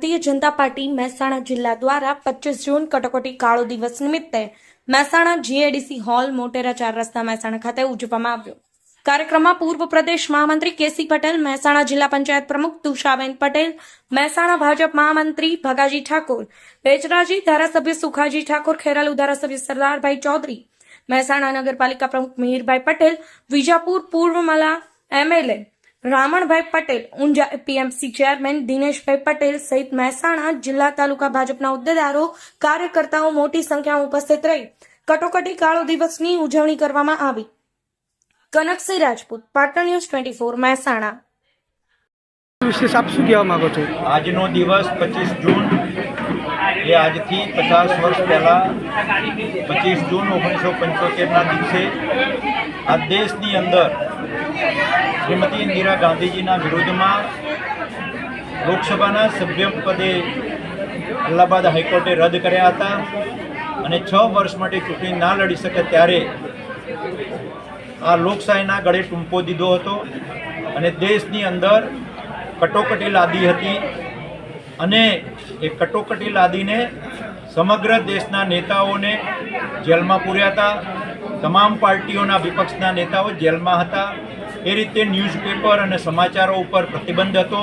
Bharatiya Janata party Mehsana જિલ્લા દ્વારા પચીસ જૂન કટોકટી કાળો દિવસ નિમિત્તે મહેસાણા જીએડીસી હોલ મોટેરા ચાર રસ્તા મહેસાણા ખાતે ઉજવવામાં આવ્યો. કાર્યક્રમમાં પૂર્વ પ્રદેશ મહામંત્રી કેસી પટેલ, મહેસાણા જિલ્લા પંચાયત પ્રમુખ તુષાબેન પટેલ, મહેસાણા ભાજપ મહામંત્રી ભગાજી ઠાકોર બેચરાજી ધારાસભ્ય સુખાજી ઠાકોર, ખેરાલુ ધારાસભ્ય સરદારભાઈ ચૌધરી, મહેસાણા નગરપાલિકા પ્રમુખ મિહિરભાઈ પટેલ, વિજાપુર પૂર્વ મલા MLA Ramanbhai Patel Unjha PMC chairman Dineshbhai Patel સહિત મહેસાણા જિલ્લા તાલુકા ભાજપના હોદ્દેદારો કાર્યકર્તાઓ મોટી સંખ્યામાં ઉપસ્થિત રહી. કટોકટી કાળો દિવસની ઉજવણી કરવામાં આવી. Kanaksinh Rajput Patan news twenty four Mehsana. વિશેષ આપ શું કહેવા માંગો છો? આજનો દિવસ પચીસ જૂન એ આજથી પચાસ વર્ષ પહેલાં પચીસ જૂન ઓગણીસો પંચોતેરના દિવસે આ દેશની અંદર શ્રીમતી ઇન્દિરા ગાંધીજીના વિરુદ્ધમાં લોકસભાના સભ્ય પદે અલ્હાબાદ હાઈકોર્ટે રદ કર્યા હતા અને છ વર્ષ માટે ચૂંટણી ના લડી શકે ત્યારે આ લોકશાહીના ગળે ટૂંપો દીધો હતો અને દેશની અંદર કટોકટી લાદી હતી અને એ કટોકટી લાદીને સમગ્ર દેશના નેતાઓને જેલમાં પૂર્યા હતા. તમામ પાર્ટીઓના વિપક્ષના નેતાઓ જેલમાં હતા. એ રીતે ન્યૂઝપેપર અને સમાચારો ઉપર પ્રતિબંધ હતો.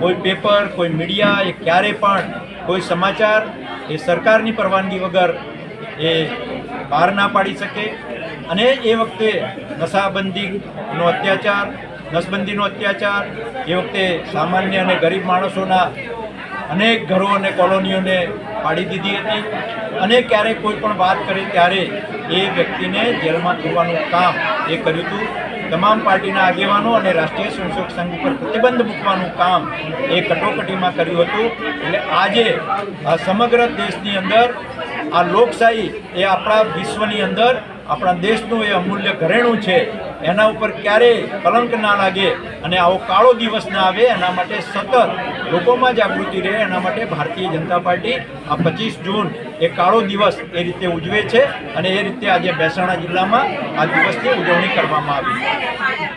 કોઈ પેપર, કોઈ મીડિયા, એ ક્યારે પણ કોઈ સમાચાર એ સરકારની પરવાનગી વગર એ બહાર ના પાડી શકે. અને એ વખતે નશાબંધીનો અત્યાચાર, નસબંધીનો અત્યાચાર, એ વખતે સામાન્ય અને ગરીબ માણસોના અનેક ઘરો અને કોલોનીઓને પાડી દીધી હતી અને ક્યારેક કોઈ પણ વાત કરે ત્યારે એ વ્યક્તિને જેલમાં પૂરવાનું કામ એ કર્યું હતું. તમામ પાર્ટીના આગેવાનો અને રાષ્ટ્રીય સ્વયંસેવક સંઘ ઉપર પ્રતિબંધ મૂકવાનું કામ એ કટોકટીમાં કર્યું હતું. એટલે આજે સમગ્ર દેશની અંદર, આ લોકશાહી એ આપણા વિશ્વની અંદર, આપણા દેશનું એ અમૂલ્ય ઘરેણું છે. એના ઉપર ક્યારેય કલંક ના લાગે અને આવો કાળો દિવસ ના આવે, એના માટે સતત લોકોમાં જાગૃતિ રહે, એના માટે ભારતીય જનતા પાર્ટી આ પચીસ જૂન એ કાળો દિવસ એ રીતે ઉજવે છે અને એ રીતે આજે મહેસાણા જિલ્લામાં આ દિવસની ઉજવણી કરવામાં આવી.